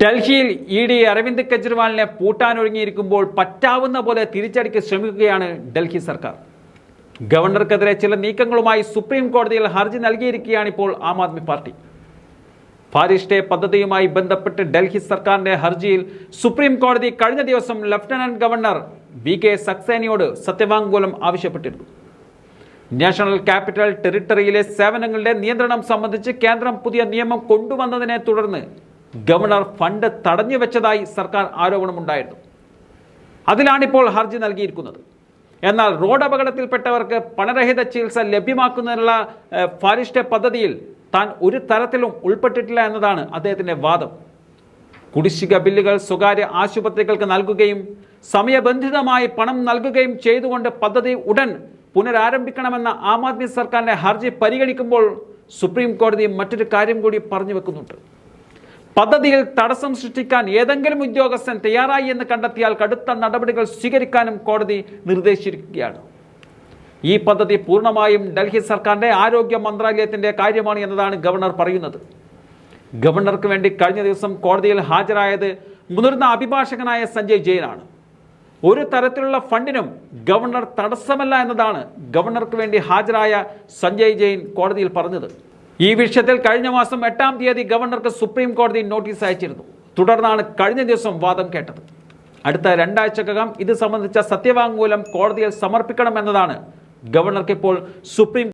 ഡൽഹിയിൽ E D Aravind കെജ്രിവാളിനെ പൂട്ടാനൊരുങ്ങിയിരിക്കുമ്പോൾ പറ്റാവുന്ന പോലെ തിരിച്ചടിക്ക് ശ്രമിക്കുകയാണ് ഡൽഹി സർക്കാർ. ഗവർണർക്കെതിരെ ചില നീക്കങ്ങളുമായി സുപ്രീം കോടതിയിൽ ഹർജി നൽകിയിരിക്കുകയാണ് ഇപ്പോൾ ആം ആദ്മി പാർട്ടി. ഫാരിഷ്ടെ പദ്ധതിയുമായി ബന്ധപ്പെട്ട് ഡൽഹി സർക്കാരിന്റെ ഹർജിയിൽ സുപ്രീം കോടതി കഴിഞ്ഞ ദിവസം ലഫ്റ്റനന്റ് ഗവർണർ വി കെ സക്സേനയോട് സത്യവാങ്മൂലം ആവശ്യപ്പെട്ടിരുന്നു. നാഷണൽ ക്യാപിറ്റൽ ടെറിട്ടറിയിലെ സേവനങ്ങളുടെ നിയന്ത്രണം സംബന്ധിച്ച് കേന്ദ്രം പുതിയ നിയമം കൊണ്ടുവന്നതിനെ തുടർന്ന് ഗവർണർ ഫണ്ട് തടഞ്ഞു വെച്ചതായി സർക്കാർ ആരോപണമുണ്ടായിരുന്നു അതിലാണിപ്പോൾ ഹർജി നൽകിയിരിക്കുന്നത്. എന്നാൽ റോഡ് അപകടത്തിൽപ്പെട്ടവർക്ക് പണരഹിത ചികിത്സ ലഭ്യമാക്കുന്നതിനുള്ള ഫാരിഷ്ട പദ്ധതിയിൽ താൻ ഒരു തരത്തിലും ഉൾപ്പെട്ടിട്ടില്ല എന്നതാണ് അദ്ദേഹത്തിന്റെ വാദം. കുടിശ്ശിക ബില്ലുകൾ സ്വകാര്യ ആശുപത്രികൾക്ക് നൽകുകയും സമയബന്ധിതമായി പണം നൽകുകയും ചെയ്തുകൊണ്ട് പദ്ധതി ഉടൻ പുനരാരംഭിക്കണമെന്ന ആം ആദ്മി സർക്കാരിന്റെ ഹർജി പരിഗണിക്കുമ്പോൾ സുപ്രീം കോടതി മറ്റൊരു കാര്യം കൂടി പറഞ്ഞു വെക്കുന്നുണ്ട്. പദ്ധതിയിൽ തടസ്സം സൃഷ്ടിക്കാൻ ഏതെങ്കിലും ഉദ്യോഗസ്ഥൻ തയ്യാറായി എന്ന് കണ്ടെത്തിയാൽ കടുത്ത നടപടികൾ സ്വീകരിക്കാനും കോടതി നിർദ്ദേശിച്ചിരിക്കുകയാണ്. ഈ പദ്ധതി പൂർണമായും ഡൽഹി സർക്കാരിന്റെ ആരോഗ്യ മന്ത്രാലയത്തിന്റെ കാര്യമാണ് എന്നതാണ് ഗവർണർ പറയുന്നത്. ഗവർണർക്ക് വേണ്ടി കഴിഞ്ഞ ദിവസം കോടതിയിൽ ഹാജരായത് മുതിർന്ന അഭിഭാഷകനായ സഞ്ജയ് ജെയിനാണ്. ഒരു തരത്തിലുള്ള ഫണ്ടിനും ഗവർണർ തടസ്സമല്ല എന്നതാണ് ഗവർണർക്ക് വേണ്ടി ഹാജരായ സഞ്ജയ് ജെയിൻ കോടതിയിൽ പറഞ്ഞത്. ഈ വിഷയത്തിൽ കഴിഞ്ഞ മാസം എട്ടാം തീയതി ഗവർണർക്ക് സുപ്രീം കോടതി നോട്ടീസ് അയച്ചിരുന്നു. തുടർന്നാണ് കഴിഞ്ഞ ദിവസം വാദം കേട്ടത്. അടുത്ത രണ്ടാഴ്ചക്കകം ഇത് സംബന്ധിച്ച സത്യവാങ്മൂലം കോടതിയിൽ സമർപ്പിക്കണമെന്നതാണ് ഗവർണർക്ക് ഇപ്പോൾ സുപ്രീം